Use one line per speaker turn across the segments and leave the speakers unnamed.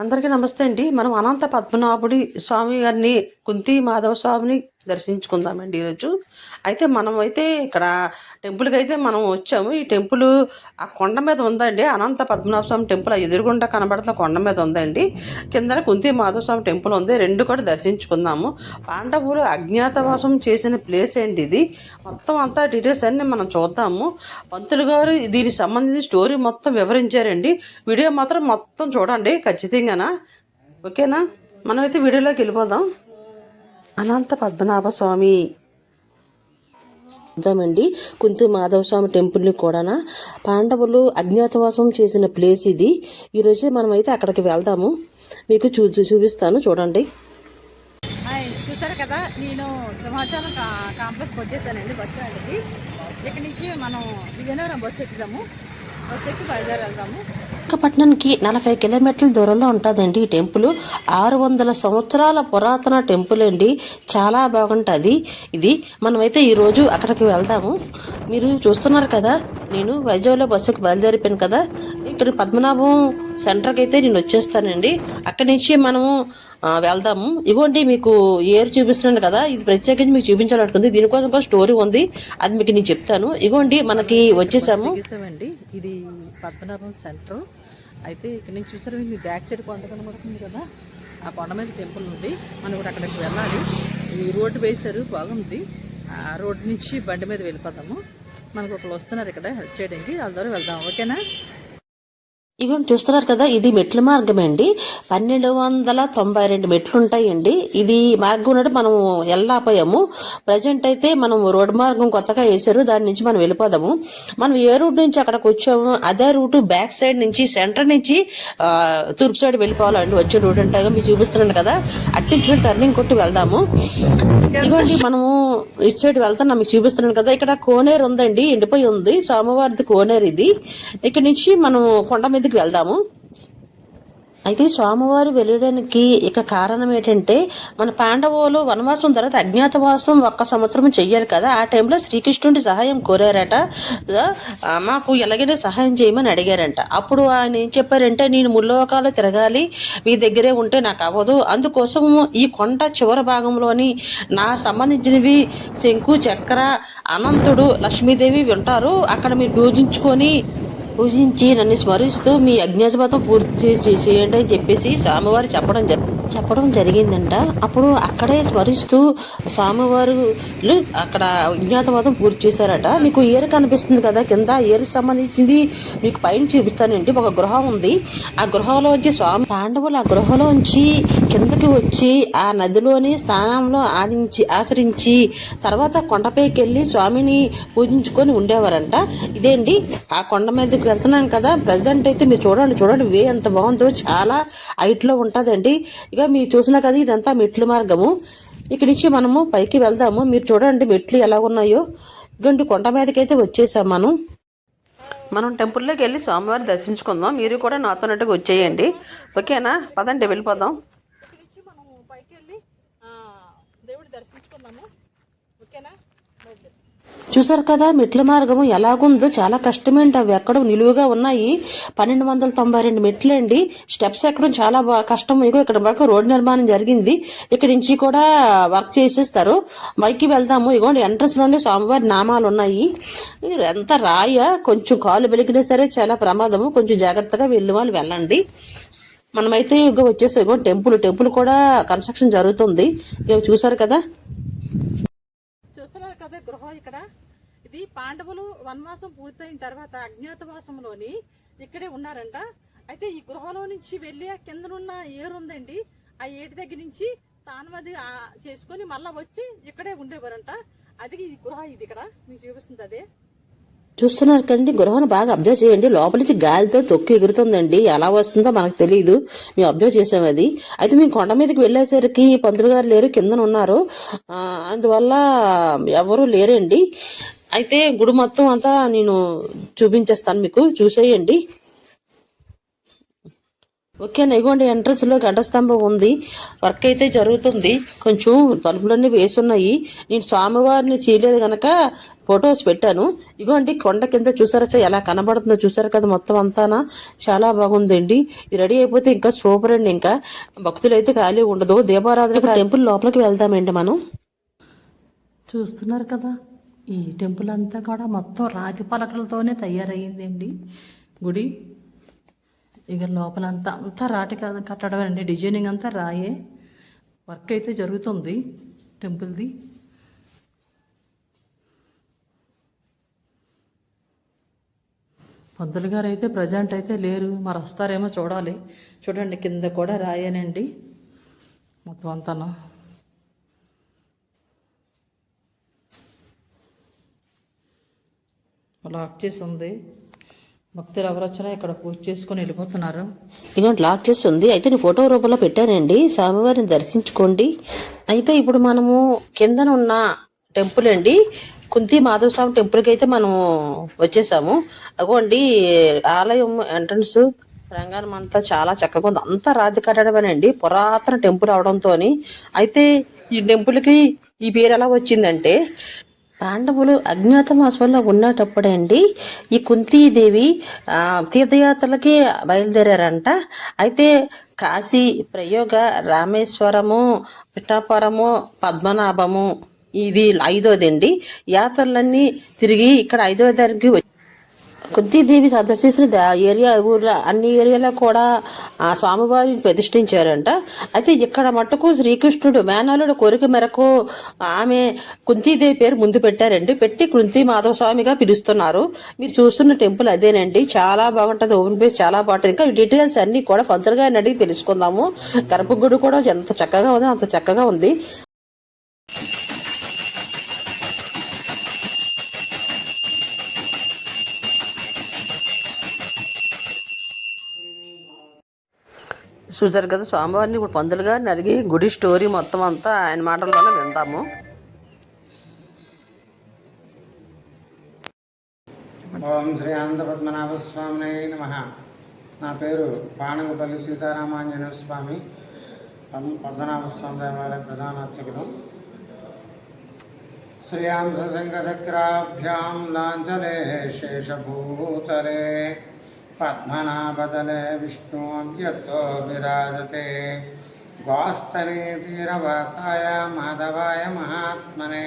అందరికీ నమస్తే అండి. మనం అనంత పద్మనాభుడి స్వామి గారిని కుంతి మాధవ స్వామిని దర్శించుకుందామండి ఈరోజు. అయితే మనం అయితే ఇక్కడ టెంపుల్కి అయితే మనం వచ్చాము. ఈ టెంపుల్ ఆ కొండ మీద ఉందండి. అనంత పద్మనాభ స్వామి టెంపుల్ ఆ ఎదురుగుండా కనబడుతున్న కొండ మీద ఉందండి. కింద కుంతి మాధవ స్వామి టెంపుల్ ఉంది. రెండు కూడా దర్శించుకుందాము. పాండవులు అజ్ఞాతవాసం చేసిన ప్లేస్ ఏంటి ఇది. మొత్తం అంతా డీటెయిల్స్ అన్ని మనం చూద్దాము. పంతులు గారు దీనికి సంబంధించిన స్టోరీ మొత్తం వివరించారండి. వీడియో మాత్రం మొత్తం చూడండి ఖచ్చితంగానా? ఓకేనా? మనమైతే వీడియోలోకి వెళ్ళిపోదాం. అనంత పద్మనాభ స్వామి చూద్దామండి కుంతి మాధవ స్వామి టెంపుల్ని కూడా పాండవులు అజ్ఞాతవాసం చేసిన ప్లేస్ ఇది. ఈరోజు మనమైతే అక్కడికి వెళ్దాము. మీకు చూ చూపిస్తాను. చూడండి.
చూసారు కదా? నేను సింహాచలం కా కాంప్లెక్స్కి వచ్చేసానండి బస్ స్టాండ్కి. ఇక్కడి నుంచి మనం విజయనగరం బస్సు ఎక్కుదాము. బస్సు ఎక్కి బయలుదేరి వెళ్దాము.
విశాఖపట్నానికి నలభై కిలోమీటర్ల దూరంలో ఉంటుందండి ఈ టెంపుల్. ఆరు వందల సంవత్సరాల పురాతన టెంపుల్ అండి. చాలా బాగుంటుంది. ఇది మనమైతే ఈరోజు అక్కడికి వెళ్దాము. మీరు చూస్తున్నారు కదా నేను వైజాగ్లో బస్సుకి బయలుదేరిపోయాను కదా. ఇక్కడ పద్మనాభం సెంటర్కి అయితే నేను వచ్చేస్తానండి. అక్కడి నుంచి మనము వెళ్దాము. ఇవ్వండి మీకు ఏరు చూపిస్తున్నాను కదా. ఇది ప్రత్యేకించి మీకు చూపించాలనుకుంది. దీనికోసం ఒక స్టోరీ ఉంది. అది మీకు నేను చెప్తాను. ఇవ్వండి మనకి వచ్చేసాము.
ఇది పద్మనాభం సెంటర్ అయితే ఇక్కడ నుంచి చూసారు మీ బ్యాక్ సైడ్ కొండ కనబడుతుంది కదా. ఆ కొండ మీద టెంపుల్ ఉంది. మనం కూడా అక్కడికి వెళ్ళాలి. ఈ రోడ్డు వేశారు బాగుంది. ఆ రోడ్డు నుంచి బండి మీద వెళ్ళిపోదాము మనకు ఒకరు వస్తున్నారు ఇక్కడ హెల్ప్ చేయడానికి. వాళ్ళ ద్వారా వెళ్దాం. ఓకేనా?
ఇవన్నీ చూస్తున్నారు కదా ఇది మెట్ల మార్గమే అండి. పన్నెండు వందల తొంభై రెండు మెట్లు ఉంటాయండి ఇది మార్గం ఉన్నట్టు మనం వెళ్ళాపోయాము ప్రజెంట్ అయితే మనం రోడ్డు మార్గం కొత్తగా వేసారు దాని నుంచి మనం వెళ్ళిపోదాము. మనం ఏ రూట్ నుంచి అక్కడికి వచ్చాము? అదే రూట్ బ్యాక్ సైడ్ నుంచి సెంటర్ నుంచి తూర్పు సైడ్ వెళ్ళిపోవాలండి. వచ్చే రూట్ అంటే మీరు చూపిస్తున్నాను కదా. అట్టి టర్నింగ్ కొట్టి వెళ్దాము. ఇదిగోండి మనము ఇటు సైడ్ వెళ్తాను మీకు చూపిస్తున్నాను కదా. ఇక్కడ కోనేరు ఉందండి. ఎండిపోయి ఉంది. సోమవారిది కోనేరు ఇది. ఇక్కడ నుంచి మనం కొండ మీద మీదకి వెళ్దాము. అయితే స్వామివారు వెళ్ళడానికి ఇక కారణం ఏంటంటే మన పాండవులు వనవాసం తర్వాత అజ్ఞాతవాసం ఒక్క సంవత్సరం చెయ్యాలి కదా. ఆ టైంలో శ్రీకృష్ణుడి సహాయం కోరారట. మాకు ఎలాగైనా సహాయం చేయమని అడిగారంట. అప్పుడు ఆయన ఏం చెప్పారంటే నేను ముల్లోకాలు తిరగాలి మీ దగ్గరే ఉంటే నాకు అవ్వదు. అందుకోసం ఈ కొండ చివరి భాగంలోని నా సంబంధించినవి శంకు చక్ర అనంతుడు లక్ష్మీదేవి ఉంటారు అక్కడ మీరు పూజించుకొని పూజించి నన్ను స్మరిస్తూ మీ అజ్ఞాతపాతం పూర్తి చేసి చేయండి అని చెప్పేసి స్వామివారు చెప్పడం జరిగింది చెప్పడం జరిగిందంట. అప్పుడు అక్కడే స్మరిస్తూ స్వామివారు అక్కడ అజ్ఞాతవాదం పూర్తి చేశారట. మీకు ఏరు కనిపిస్తుంది కదా కింద ఏరుకు సంబంధించింది మీకు పైన చూపిస్తానండి ఒక గృహం ఉంది. ఆ గృహంలో గృహంలోంచి స్వామి పాండవులు ఆ గృహలోంచి కిందకి వచ్చి ఆ నదిలోని స్నానంలో ఆడించి ఆచరించి తర్వాత కొండపైకి వెళ్ళి స్వామిని పూజించుకొని ఉండేవారంట. ఇదేంటి? ఆ కొండ మీదకి వెళ్తున్నాం కదా ప్రజెంట్ అయితే మీరు చూడండి చూడండి వే ఎంత బాగుందో చాలా హైట్లో ఉంటుందండి. ఇక మీరు చూసినా కదా ఇదంతా మెట్ల మార్గము. ఇక్కడి నుంచి మనము పైకి వెళ్దాము. మీరు చూడండి మెట్లు ఎలా ఉన్నాయో. ఇటువంటి కొండ మీదకైతే అయితే వచ్చేసాం మనం. మనం టెంపుల్లోకి వెళ్ళి స్వామివారిని దర్శించుకుందాం. మీరు కూడా నాతో నట్టుగా వచ్చేయండి. ఓకేనా? పదండి వెళ్ళిపోదాం
ఇక్కడి నుంచి మనం పైకి వెళ్ళి ఆ, దేవుడి దర్శించుకుందాము ఓకేనా బయలుదేరు.
చూసారు కదా మెట్ల మార్గము ఎలాగుందో చాలా కష్టమేంటి అవి ఎక్కడో నిలువుగా ఉన్నాయి. పన్నెండు వందల తొంభై రెండు మెట్లు అండి స్టెప్స్ ఎక్కడం చాలా కష్టం. ఇగో ఇక్కడ వరకు రోడ్డు నిర్మాణం జరిగింది. ఇక్కడి నుంచి కూడా వర్క్ చేసేస్తారు. మైకి వెళ్దాము. ఇగోండి ఎంట్రన్స్లోనే స్వామివారి నామాలు ఉన్నాయి. ఎంత రాయ కొంచెం కాలు వెలిగినా సరే చాలా ప్రమాదము. కొంచెం జాగ్రత్తగా వెళ్ళి వాళ్ళు వెళ్ళండి. మనమైతే ఇగో వచ్చేసి ఇగో టెంపుల్ టెంపుల్ కూడా కన్స్ట్రక్షన్ జరుగుతుంది. ఇగో చూసారు కదా
కదా గృహం ఇక్కడ. ఇది పాండవులు వనవాసం పూర్తయిన తర్వాత అజ్ఞాతవాసంలోని ఇక్కడే ఉన్నారంట. అయితే ఈ గృహలో నుంచి వెళ్ళి ఆ కిందనున్న ఏరు ఉందండి. ఆ ఏటి దగ్గర నుంచి తానుమది చేసుకొని మళ్ళా వచ్చి ఇక్కడే ఉండేవారంట. అది ఈ గృహ ఇది ఇక్కడ. మీకు చూపిస్తుంది అదే.
చూస్తున్నారు కదండి గృహను బాగా అబ్జర్వ్ చేయండి. లోపల నుంచి గాలితో తొక్కి ఎగురుతుందండి. ఎలా వస్తుందో మనకు తెలియదు. మేము అబ్జర్వ్ చేసాం అది. అయితే మేము కొండ మీదకి వెళ్ళేసరికి పంతులు గారు లేరు కిందన ఉన్నారు. అందువల్ల ఎవరు లేరండి. అయితే గుడి మొత్తం అంతా నేను చూపించేస్తాను మీకు. చూసేయండి. ఓకే ఇగోండి ఎంట్రన్స్లో గంట స్తంభం ఉంది. వర్క్ అయితే జరుగుతుంది. కొంచెం తలుపులన్నీ వేసున్నాయి. నేను స్వామివారిని చేయలేదు గనక ఫొటోస్ పెట్టాను. ఇగోండి కొండ కింద చూసారా ఎలా కనబడుతుందో చూసారు కదా మొత్తం అంతానా? చాలా బాగుందండి. ఇది రెడీ అయిపోతే ఇంకా సూపర్ అండి ఇంకా. భక్తులు అయితే ఖాళీ ఉండదు. దీపారాధన టెంపుల్ లోపలికి వెళ్దామండి మనం.
చూస్తున్నారు కదా ఈ టెంపుల్ అంతా కూడా మొత్తం రాతి పలకలతోనే తయారయ్యిందండి గుడి ఇక లోపల అంతా రాటి క- కట్టడం అండి. డిజైనింగ్ అంతా రాయే. వర్క్ అయితే జరుగుతుంది టెంపుల్ది. పంతులు గారు అయితే ప్రజెంట్ అయితే లేరు. మరి వస్తారేమో చూడాలి. చూడండి కింద కూడా రాయేనండి. మొత్తం అంతనా. లాక్ చేసి ఉంది. భక్తులు ఎవరు వచ్చినా ఇక్కడ పూజ చేసుకుని వెళ్ళిపోతున్నారు.
ఇదిగోండి లాక్ చేసి ఉంది. అయితే నేను ఫోటో రూపంలో పెట్టానండి. స్వామివారిని దర్శించుకోండి. అయితే ఇప్పుడు మనము కిందన ఉన్న టెంపుల్ అండి. కుంతి మాధవ స్వామి టెంపుల్కి అయితే మనం వచ్చేసాము. అగోండి ఆలయం ఎంట్రన్స్ రంగారం అంతా చాలా చక్కగా ఉంది. అంతా రాతి కట్టడమేనండి. పురాతన టెంపుల్ అవడంతో అయితే ఈ టెంపుల్కి ఈ పేరు ఎలా వచ్చిందంటే పాండవులు అజ్ఞాతవాసంలో ఉన్నటప్పుడండి ఈ కుంతీదేవి తీర్థయాత్రలకి బయలుదేరారంట. అయితే కాశీ ప్రయోగ రామేశ్వరము పిఠాపురము పద్మనాభము ఇది ఐదోదండి. యాత్రలన్నీ తిరిగి ఇక్కడ ఐదో దానికి వచ్చి కుంతీదేవి సందర్శించిన ఏరియా ఊర్లో అన్ని ఏరియాలో కూడా ఆ స్వామివారిని ప్రతిష్ఠించారంట. అయితే ఇక్కడ మట్టుకు శ్రీకృష్ణుడు మేనలుడు కోరిక మేరకు ఆమె కుంతీదేవి పేరు ముందు పెట్టారండి. పెట్టి కుంతి మాధవ స్వామిగా పిలుస్తున్నారు. మీరు చూస్తున్న టెంపుల్ అదేనండి. చాలా బాగుంటుంది ఓపెన్ ప్లేస్ చాలా బాగుంటుంది. ఇంకా డీటెయిల్స్ అన్ని కూడా పంతులుగా అడిగి తెలుసుకుందాము. గర్భగుడి కూడా ఎంత చక్కగా ఉంది అంత చక్కగా ఉంది. చూసారు కదా స్వామివారిని ఇప్పుడు పందులుగా గారిని అడిగి గుడి స్టోరీ మొత్తం అంతా ఆయన మాటల్లోనే విందాము.
ఓం శ్రీ అనంతపద్మనాభ స్వామినై నమ. నా పేరు పానగపల్లి సీతారామాంజనేయ స్వామి. పద్మనాభ స్వామి దేవాలయ ప్రధాన అర్చకుడు. శ్రీయాంధ్రశంఖచక్రాభ్యాం లాంఛలే శేషభూతలే. పద్మనాభదలే విష్ణు అవ్యక్తో విరాజతే గోస్తనే తీరవాసాయ మాధవాయ మహాత్మనే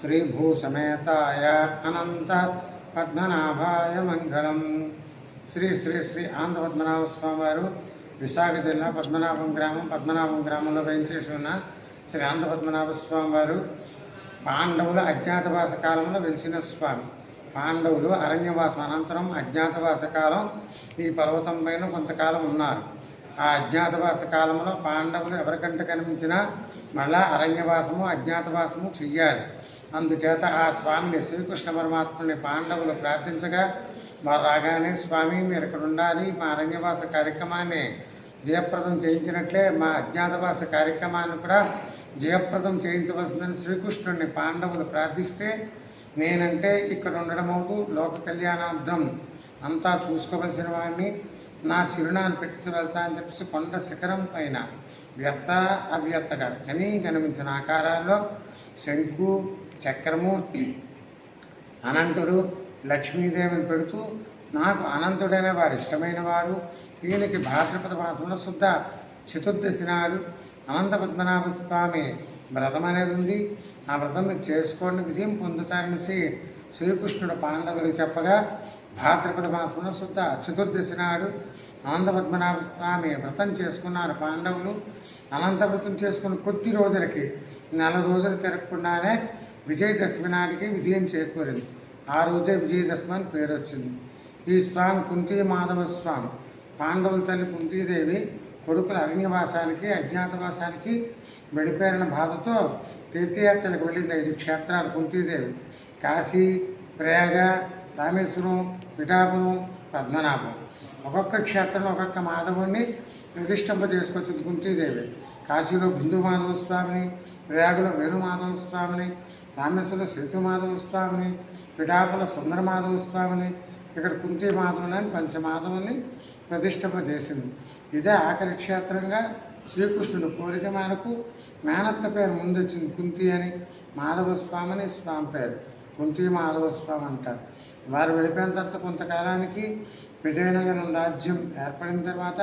శ్రీభూసమేతాయ అనంత పద్మనాభాయ మంగళం శ్రీ శ్రీ శ్రీ ఆంధ్ర పద్మనాభ స్వామి వారు విశాఖ జిల్లా పద్మనాభం గ్రామం పద్మనాభం గ్రామంలో వేయించేసి ఉన్న శ్రీ ఆంధ్ర పద్మనాభ స్వామి వారు పాండవుల అజ్ఞాతవాస కాలంలో వెలిసిన స్వామి। పాండవులు అరణ్యవాసం అనంతరం అజ్ఞాతవాస కాలం ఈ పర్వతం పైన కొంతకాలం ఉన్నారు. ఆ అజ్ఞాతవాస కాలంలో పాండవులు ఎవరికంటే కనిపించినా మళ్ళా అరణ్యవాసము అజ్ఞాతవాసము చెయ్యాలి. అందుచేత ఆ స్వామిని శ్రీకృష్ణ పరమాత్ముని పాండవులు ప్రార్థించగా వారు రాగానే స్వామి మీరు ఇక్కడ ఉండాలి మా అరణ్యవాస కార్యక్రమాన్ని జయప్రదం చేయించినట్లే మా అజ్ఞాతవాస కార్యక్రమాన్ని కూడా జయప్రదం చేయించవలసిందని శ్రీకృష్ణుడిని పాండవులు ప్రార్థిస్తే నేనంటే ఇక్కడ ఉండడం అవుతూ లోక కళ్యాణార్థం అంతా చూసుకోవలసిన వాడిని. నా చిరునాన్ని పెట్టేసి వెళ్తా అని చెప్పేసి కొండ శిఖరం పైన వ్యక్త అవ్యక్తగా కనీ కనిపించిన ఆకారాల్లో శంకు చక్రము అనంతుడు లక్ష్మీదేవిని పెడుతూ నాకు అనంతుడైన వాడు ఇష్టమైన వాడు. ఈయనకి భాద్రపద మాసంలో శుద్ధ చతుర్దశి నాడు అనంత పద్మనాభ స్వామి వ్రతం అనేది ఉంది. ఆ వ్రతం మీరు చేసుకోండి విజయం పొందుతారనేసి శ్రీకృష్ణుడు పాండవులకు చెప్పగా భాద్రపద మాసంలో శుద్ధ చతుర్దశి నాడు అనంత పద్మనాభ స్వామి వ్రతం చేసుకున్నారు పాండవులు. అనంత వ్రతం చేసుకున్న కొద్ది రోజులకి నెల రోజులు తిరగకుండానే విజయదశమి నాటికి విజయం చేకూరింది. ఆ రోజే విజయదశమి అని పేరు వచ్చింది ఈ స్వామి కుంతీ మాధవ స్వామి పాండవుల తల్లి కుంతీదేవి కొడుకుల అరణ్యవాసానికి అజ్ఞాతవాసానికి వెళ్ళిపోయిన బాధతో తీర్థయాత్రలకు వెళ్ళింది ఐదు క్షేత్రాలు. కుంతీదేవి కాశీ ప్రయాగ రామేశ్వరం పిఠాపురం పద్మనాభం. ఒక్కొక్క క్షేత్రంలో ఒక్కొక్క మాధవుడిని ప్రతిష్టంప చేసుకొచ్చింది కుంతీదేవి. కాశీలో బిందు మాధవ స్వామిని ప్రయాగలో వేణుమాధవ స్వామిని రామేశ్వరంలో సేతుమాధవ స్వామిని పిఠాపుల సుందరమాధవ స్వామిని ఇక్కడ కుంతీ మాధవుని అని పంచమాధవుని ప్రతిష్టపజేసింది ఇదే ఆఖరి క్షేత్రంగా శ్రీకృష్ణుడు కోరిక మేరకు మేనత్త పేరు ముందు వచ్చింది కుంతి అని. మాధవ స్వామి అని స్వామి పేరు. కుంతి మాధవ స్వామి అంటారు. వారు వెళ్ళిపోయిన తర్వాత కొంతకాలానికి విజయనగరం రాజ్యం ఏర్పడిన తర్వాత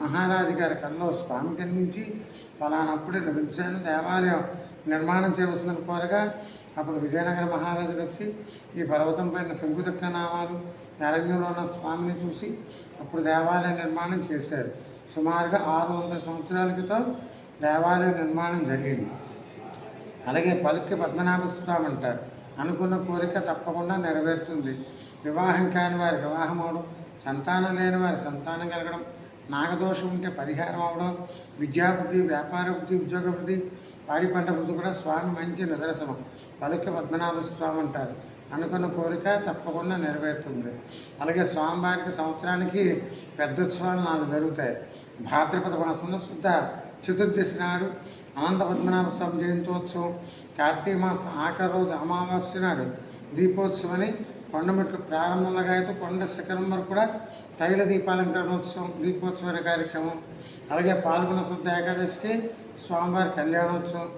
మహారాజు గారి కల్లో స్వామి కనిపించి ఫలానప్పుడే లభించాను దేవాలయం నిర్మాణం చేయవలసిందని కోరగా అప్పుడు విజయనగర మహారాజులు వచ్చి ఈ పర్వతం పైన శంకుచక్ర నామాలు అరణ్యంలో ఉన్న స్వామిని చూసి అప్పుడు దేవాలయ నిర్మాణం చేశారు. సుమారుగా ఆరు వందల సంవత్సరాల క్రితం దేవాలయ నిర్మాణం జరిగింది. అలాగే పలుక్కి పద్మనాభ స్వామి అంటారు. అనుకున్న కోరిక తప్పకుండా నెరవేరుతుంది. వివాహం కాని వారి వివాహం అవడం సంతానం లేని వారి సంతానం కలగడం నాగదోషం ఉంటే పరిహారం అవడం విద్యాబుద్ధి వ్యాపార బుద్ధి ఉద్యోగ పాడి పంట వృద్ధి కూడా స్వామి మంచి నిదర్శనం. పలుక్కి పద్మనాభ స్వామి అంటారు. అనుకున్న కోరిక తప్పకుండా నెరవేరుతుంది. అలాగే స్వామివారికి సంవత్సరానికి పెద్ద ఉత్సవాలు నాలుగు జరుగుతాయి. భాద్రపద మాసంలో శుద్ధ చతుర్దశి నాడు అనంత పద్మనాభ స్వామి జయంతోత్సవం కార్తీక మాసం ఆఖరి రోజు అమావాస్య నాడు దీపోత్సవం అని కొండమెట్లు ప్రారంభంలో అయితే కొండ శిఖరం వరకు కూడా తైల దీపాలంకరణోత్సవం దీపోత్సవం కార్యక్రమం. అలాగే పాల్గొన శుద్ధ ఏకాదశికి స్వామివారి కళ్యాణోత్సవం.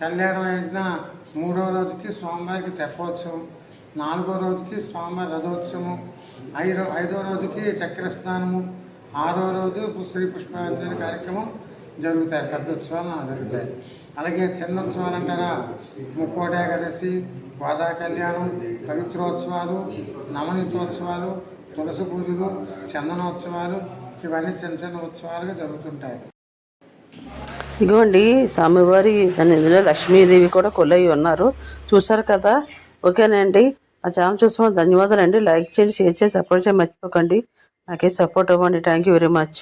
కళ్యాణం అయిన మూడో రోజుకి స్వామివారికి తెప్పోత్సవం. నాలుగో రోజుకి స్వామివారి రథోత్సవం ఐదో ఐదో రోజుకి చక్ర స్నానము ఆరో రోజు శ్రీ పుష్పాంజలి కార్యక్రమం జరుగుతాయి పెద్ద ఉత్సవాలు జరుగుతాయి. అలాగే చిన్న ఉత్సవాలు అంటారా ముక్కోట ఏకాదశి గోదా కళ్యాణం పవిత్రోత్సవాలు నవనీతోత్సవాలు తులసి పూజలు చందనోత్సవాలు ఇవన్నీ చిన్న చిన్న ఉత్సవాలుగా జరుగుతుంటాయి.
ఇగోండి స్వామివారి సన్నిధిలో లక్ష్మీదేవి కూడా కొలై ఉన్నారు. చూసారు కదా ఓకేనండి. ఆ ఛానల్ చూసుకోండి ధన్యవాదాలు అండి లైక్ చేయండి షేర్ చేసి సపోర్ట్ చేయండి. మర్చిపోకండి. నాకే సపోర్ట్ అవ్వండి. Thank you very much.